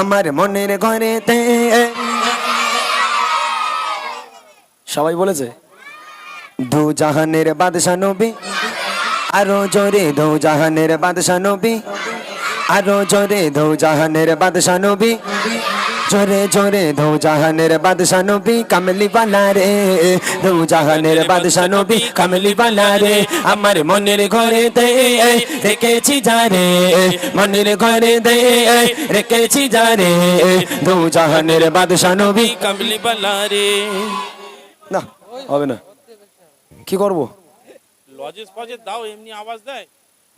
আমার মনের ঘরেতে। সবাই বলেছে, দু জাহানের বাদশা নবী, আরও জোরে দু জাহানের বাদশা নবী, আরও জোরে দু জাহানের বাদশা নবী। জোরে জোরে দু জাহানের বাদশা নবী কামলি বালা রে। দু জাহানের বাদশা নবী কামলি বালা রে। আমার মনের ঘরে দে রেখেছি যারে মনের ঘরে দে রেখেছি যারে দু জাহানের বাদশা নবী কামলি বালা রে। না হবে না। কি করব? লজেস ফজেস দাও এমনি আওয়াজ দেয়।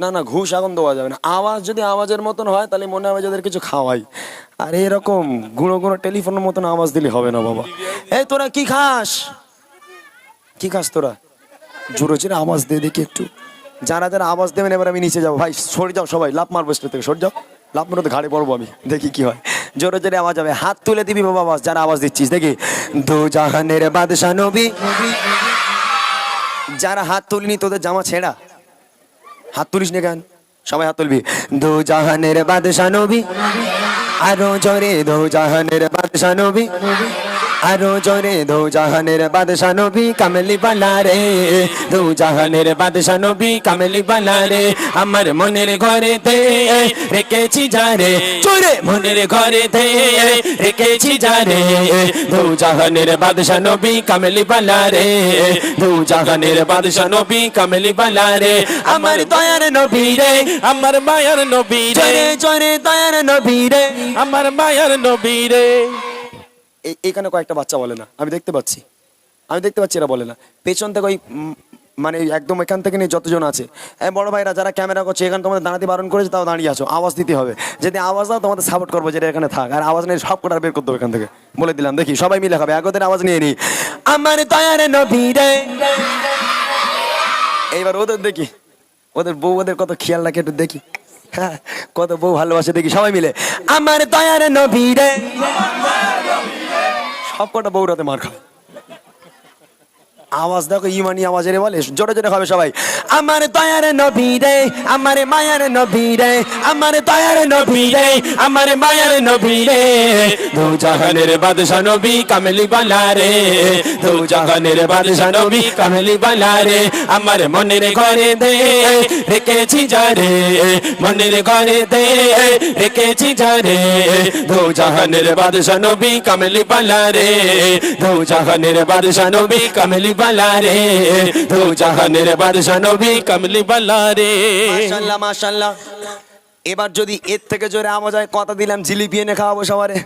না না, ঘুষ এখন দেওয়া যাবে না। আওয়াজ, যদি আওয়াজের মতন হয়, তাহলে মনে হবে যাদের কিছু খাওয়াই। আর এরকম গুঁড়ো গুঁড়ো টেলিফোনের মতন আওয়াজ দিলে হবে না, বাবা। এই, তোরা কি খাস? কি খাস তোরা? জোরে জোরে আওয়াজ দিয়ে দেখি একটু। যারা যারা আওয়াজ দেবেন, এবার আমি নিচে যাব। ভাই, সরে যাও সবাই লাভ মারবো স্টেজ থেকে, সরে যাও। লাভ মারো তো ঘাড়ে পড়ব আমি, দেখি কি হয়। জোরে জোরে আওয়াজ হবে। হাত তুলে দিবি, বাবা, আওয়াজ, যারা আওয়াজ দিচ্ছিস, দেখি। দু জাহানের বাদশা নবী। যারা হাত তুলিনি, তোদের জামা ছেঁড়া? হাত তুলিস না কেন সবাই হাত তুলবি। দু জাহানের বাদশা নবী, আরও জোরে দু জাহানের বাদশা নবী। আরও জোরে দু জাহানের বাদশা নবী কামলি বালা রে দু জাহানের বাদশা নবী কামলি বালা রে আমার মনের ঘরে তে রেখেছি যারে চোরে মনের ঘরে তে রেখেছি যারে দু জাহানের বাদশা নবী কামলি বালা রে দু জাহানের বাদশা নবী কামলি বালা রে আমার দয়ার নবী রে আমার মায়ার নবী রে। জোরে জোরে দয়ার নবী রে। আমার মায়ার নবী রে। এখানে কয়েকটা বাচ্চা বলে না। আমি দেখতে পাচ্ছি। আমি দেখতে পাচ্ছি এরা বলে না। পেছন থেকে ওই মানে একদম এখান থেকে নিয়ে যতজন আছে। এই বড় ভাইরা যারা ক্যামেরা করছে, এখানে তোমাদের দাঁড়াতে বারণ করেছে, তাও দাঁড়িয়ে আছো। আওয়াজ দিতে হবে। যদি আওয়াজ দাও, তোমাদের সাপোর্ট করব যেটা এখানে থাক। আর আওয়াজ নিয়ে সব কটার বের করতে এখান থেকে। বলে দিলাম, দেখি, সবাই মিলে খাবে। একদের আওয়াজ নিয়ে নি। আমার দয়ার এইবার ওদের দেখি। ওদের বউ, ওদের কত খেয়াল রাখে, একটু দেখি। হ্যাঁ কত বউ ভালোবাসে, দেখি সবাই মিলে। আমার দয়ার নবী রে। সব কটা বউরাতে মার খাবে। আওয়াজ দেখো ইমানি আওয়াজের বলে। জোরে জোরে খাবে সবাই। আমার দয়ার নবী রে আমার মায়ার নবী রে আমার দয়ার নবী রে আমার মায়ার নবী রে দু জাহানের বাদশা নবী কামলি বালা রে দু জাহানের বাদশা নবী কামলি বালা রে আমার মনের ঘরে দে, রেখেছি যারে মনের ঘরে দে, রেখেছি যারে দু জাহানের বাদশা নবী কামলি বালা রে দু জাহানের বাদশা নবী কামলি বালা রে দু জাহানের বাদশা নবী কামলি মাশাল্লাহ মাশাল্লাহ। এবার যদি এর থেকে জোরে আওয়াজ হয়, কথা দিলাম, জিলিপি এনে খাওয়াবো সবারে।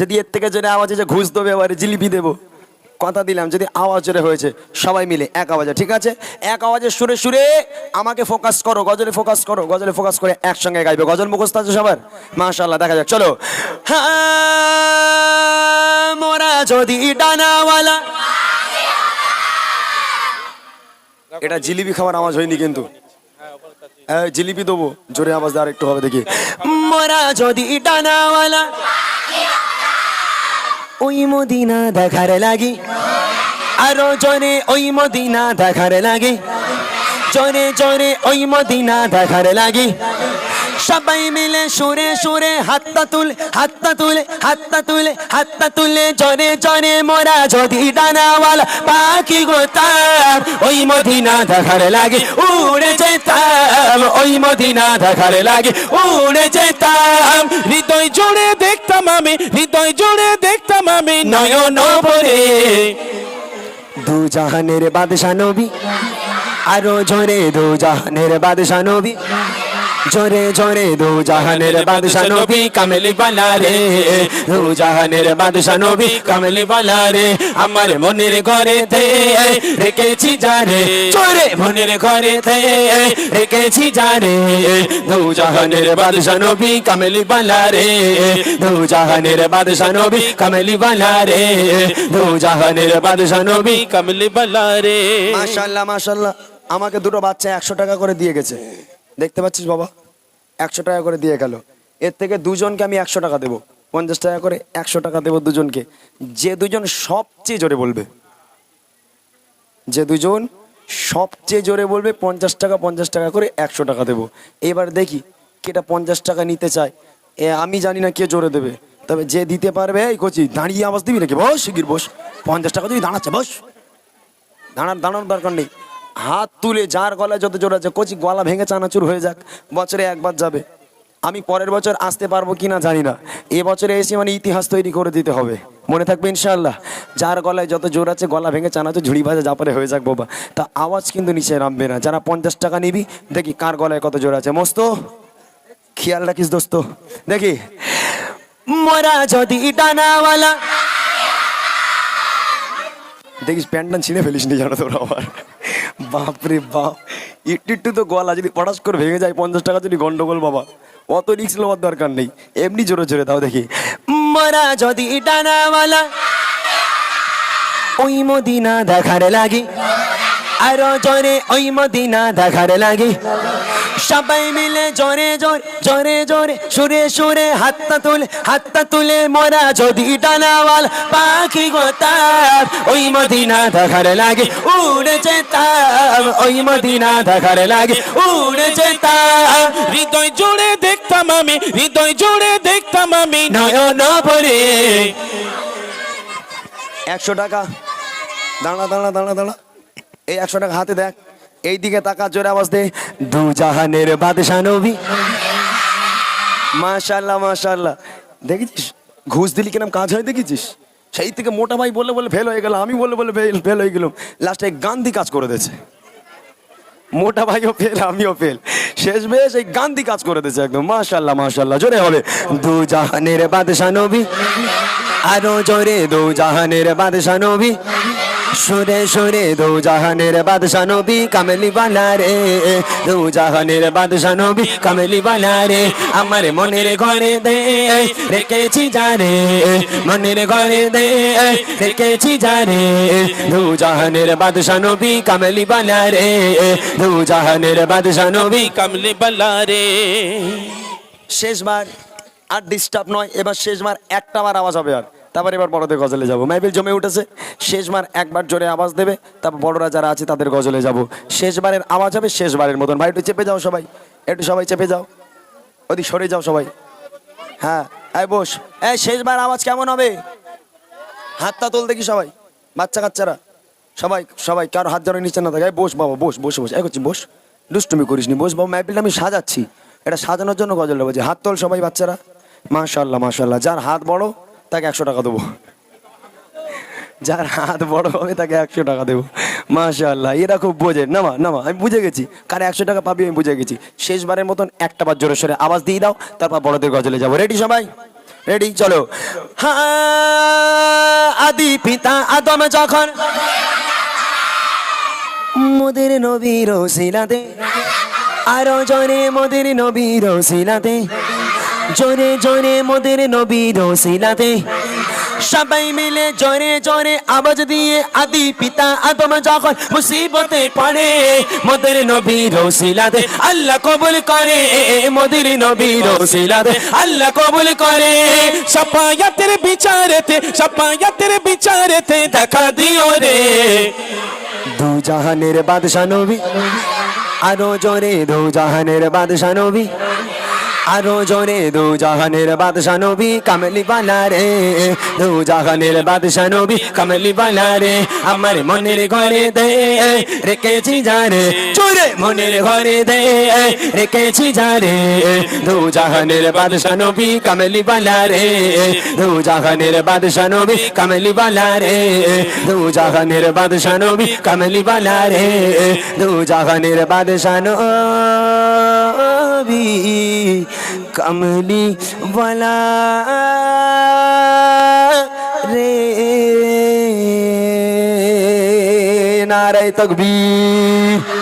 যদি এর থেকে জোরে আওয়াজ হয়েছে, ঘুষ দেবে এবারে, জিলিপি দেবো। কথা দিলাম, যদি আওয়াজ জোরে হয়েছে, সবাই মিলে এক আওয়াজে, ঠিক আছে? এক আওয়াজে সুরে সুরে আমাকে ফোকাস করো, গজলে ফোকাস করো, গজলে ফোকাস করে একসঙ্গে গাইবে। গজল মুখস্থ আছে সবার? মাশাল্লাহ, দেখা যাক, চলো। হ্যাঁ মোরা যদি ডানাওয়ালা এটা জিলিপি খাওয়ার আওয়াজ হয়নি কিন্তু। হ্যাঁ জিলিপি দেবো। জোরে আওয়াজ আর একটু হবে দেখি। মরা যদি ডানাওয়ালা, ওই মদিনা দেখার লাগি। আরও জনে ওই মদিনা দেখার লাগি। জনে জনে ওই মদিনা দেখার লাগি। সবাই মিলে সুরে সুরে হাতটা তুল, হাতটা তুলে হাতটা তুলে হাতটা তুলে জরে জরে মোরা যদি ডানাওয়ালা পাখি গোতাম, ওই মদিনা দেখার লাগে উড়ে যেতাম, ওই মদিনা দেখার লাগে উড়ে যেতাম। হৃদয় জোড়ে দেখতাম আমি, হৃদয় জোড়ে দেখতাম আমি নয়ন ভরে। দু জাহানের বাদশা নবী, আরও জোরে দু জাহানের বাদশা নবী। জোরে জোরে দু জাহানের বাদশা নবী কামেলি বালা রে দু জাহানের বাদশা নবী কামেলি বালা রে আমার মনের ঘরে তে রেখেছি যারে। জোরে মনের ঘরে তে রেখেছি যারে। দু জাহানের বাদশা নবী কামেলি বালা রে দু জাহানের বাদশা নবী কামেলি বালা রে দু জাহানের বাদশা নবী কামলি বালা রে মাশাল্লাহ মাশাল্লাহ আমাকে দুটো বাচ্চা একশো টাকা করে দিয়ে গেছে। দেখতে পাচ্ছিস বাবা? একশো টাকা করে দিয়ে গেল। এর থেকে দুজনকে আমি একশো টাকা দেবো। পঞ্চাশ টাকা করে একশো টাকা দেবো দুজনকে। যে দুজন সবচেয়ে জোরে বলবে, যে দুজন সবচেয়ে জোরে বলবে, পঞ্চাশ টাকা পঞ্চাশ টাকা করে একশো টাকা দেবো। এবার দেখি কেটা পঞ্চাশ টাকা নিতে চায়। এ, আমি জানি না কে জোরে দেবে। তবে যে দিতে পারবে, এই কচি, দাঁড়িয়ে আওয়াজ দিবি নাকি? বস শিগির বস। পঞ্চাশ টাকা দিবি দাঁড়াচ্ছে, বস। দাঁড়ার দাঁড়ানোর দরকার নেই। হাত তুলে যার গলায় যত জোর আছে, কচি গলা ভেঙে চানাচুর হয়ে যাক, বছরে একবার যাবে। আমি পরের বছর আসতে পারব কিনা জানি না। এ বছরে এসে মানে ইতিহাস তৈরি করে দিতে হবে। মনে থাকবে ইনশাল্লাহ যার গলায় যত জোর আছে, গলা ভেঙে চানাচুর, ঝুড়ি ভাজা জাপারে হয়ে যাক বাবা। তা আওয়াজ কিন্তু নিচে নামবে না। যারা পঞ্চাশ টাকা নিবি, দেখি কার গলায় কত জোর আছে। মস্ত, খেয়াল রাখিস দোস্ত। দেখি, মোরা যদি দেখিস প্যান্টটা ছিঁড়ে ফেলিস নি জানো তোরা আমার বাপরে বাপ। ইট্টু ইট্টু তো গলা, যদি পটাশ করে ভেঙে যায়, পঞ্চাশ টাকা যদি গন্ডগোল, বাবা। অত রিক্স নেওয়ার দরকার নেই। এমনি জোরে জোরে দাও দেখি। মরা যদি টানাওয়ালা ওই মদিনা দেখার লাগে। আরও জোরে ওই মদিনা দেখার লাগি। সবাই মিলে জোরে জোরে জোরে জোরে সুরে সুরে হাতটা তুলে হাতটা তুলে মোরা যদি টানাওয়াল পাখি গোতাব ওই মদিনা দেখার লাগে উড়ে যেতাম ওই মদিনা দেখার লাগে উড়ে যেতাম। হৃদয় জুড়ে দেখতাম আমি হৃদয় জুড়ে দেখতাম আমি। নয়ন ভরে। একশো টাকা দাঁড়া দাঁড়া দাঁড়া দাঁড়া। এই একশো টাকা হাতে দেখ। এই দিকে তাকা জোরে আওয়াজ দে। দু জাহানের বাদশা নবী। মাশাল্লাহ মাশাল্লাহ দেখেছিস? ঘুষ দিলি কিরম কাজ হয় দেখেছিস? সেই থেকে মোটা ভাই বলে বলে ফেল হয়ে গেল আমি বলে বলে ফেল হয়ে গেলাম। লাস্টে গান্ধী কাজ করে দিয়েছে। মোটা ভাইও ফেল আমিও ফেল শেষ বেশ এই গান্ধী কাজ করে দিয়েছে একদম। মাশাল্লাহ মাশাল্লাহ জোরে হবে। দু জাহানের বাদশা নবী। আরও জোরে দু জাহানের বাদশা নবী। সুরে সুরে দু জাহানের বাদশা নবী কামলি বালা রে। দু জাহানের বাদশা নবী কামলি রে। আমার মনের ঘরে দে, রেখেছি জানে মনের ঘরে দে, রেখেছি জানে দু জাহানের বাদশা নবী কামলি বালা রে। দু জাহানের বাদশা নবী কামলে বালারে শেষবার আর ডিস্টার্ব নয়, এবার শেষবার একটা বার আওয়াজ হবে আর। তারপর এবার বড়দের গজলে যাব। মাইবিল জমে উঠেছে। শেষবার একবার জোরে আওয়াজ দেবে। তারপর বড়রা যারা আছে তাদের গজলে যাব। শেষবারের আওয়াজ হবে শেষবারের মতন। ভাই, একটু চেপে যাও সবাই। একটু সবাই চেপে যাও। ওদিক সরে যাও সবাই। হ্যাঁ এই বস। এই, শেষবার আওয়াজ কেমন হবে? হাতটা তোল দেখি সবাই। বাচ্চা কাচ্চারা। সবাই সবাই, কারও হাত যেন নিচে না থাকে। বস বাবা, বস, বসে, বস। এই করছি, বস। দুষ্টুমি করিস নি, বস বাবা। মাইপিলটা আমি সাজাচ্ছি। এটা সাজানোর জন্য গজল বলছি হাত তোল সবাই বাচ্চারা। মাশাল্লাহ মাশাল্লাহ যার হাত বড় তাকে একশো টাকা দেবো। যার হাত বড় হবে তাকে একশো টাকা দেবো। মাশাল্লাহ এরা খুব বোঝে। না মা আমি বুঝে গেছি। কারে একশো টাকা পাবি আমি বুঝে গেছি। শেষবারের মতন একটা বার জোরে সরে আওয়াজ দিয়ে দাও, তারপর বড়দের গজলে যাব। রেডি সবাই? রেডি চলো। আদি পিতা আদম যখন মোদের নবীর শিলাতে আরও জোরে মোদের নবীর শিলাতে জোরে জোরে মোদের নবীর শিলাতে সবাই মিলে জোরে জোরে আওয়াজ দিয়ে আদি পিতা আদম যখন মুসিবতে পড়ে, মোদের নবীর শিলাতে আল্লাহ কবুল করে, মোদের নবীর শিলাতে আল্লাহ কবুল করে। সাপায়াতের বিচারেতে সাপায়াতের বিচারেতে দেখা দিও রে। দু জাহানের বাদশা নবী, আরও জোরে দু জাহানের বাদশা নবী। আরও জোরে, দু জাহানের বাদশা নবী কামলি বালা রে দু জাহানের বাদশা নবী কামলি বালা রে আমার মনের ঘরে দে, রেখেছি জানে চোরে মনের ঘরে দে, রেখেছি জানে দু জাহানের বাদশা নবী কামলি বালা রে দু জাহানের বাদশা নবী কামলি বালা রে দু জাহানের বাদশা নবী কামলি বালা রে দু জাহানের বাদশা নবী কামলি বালা রে নারায় তকবীর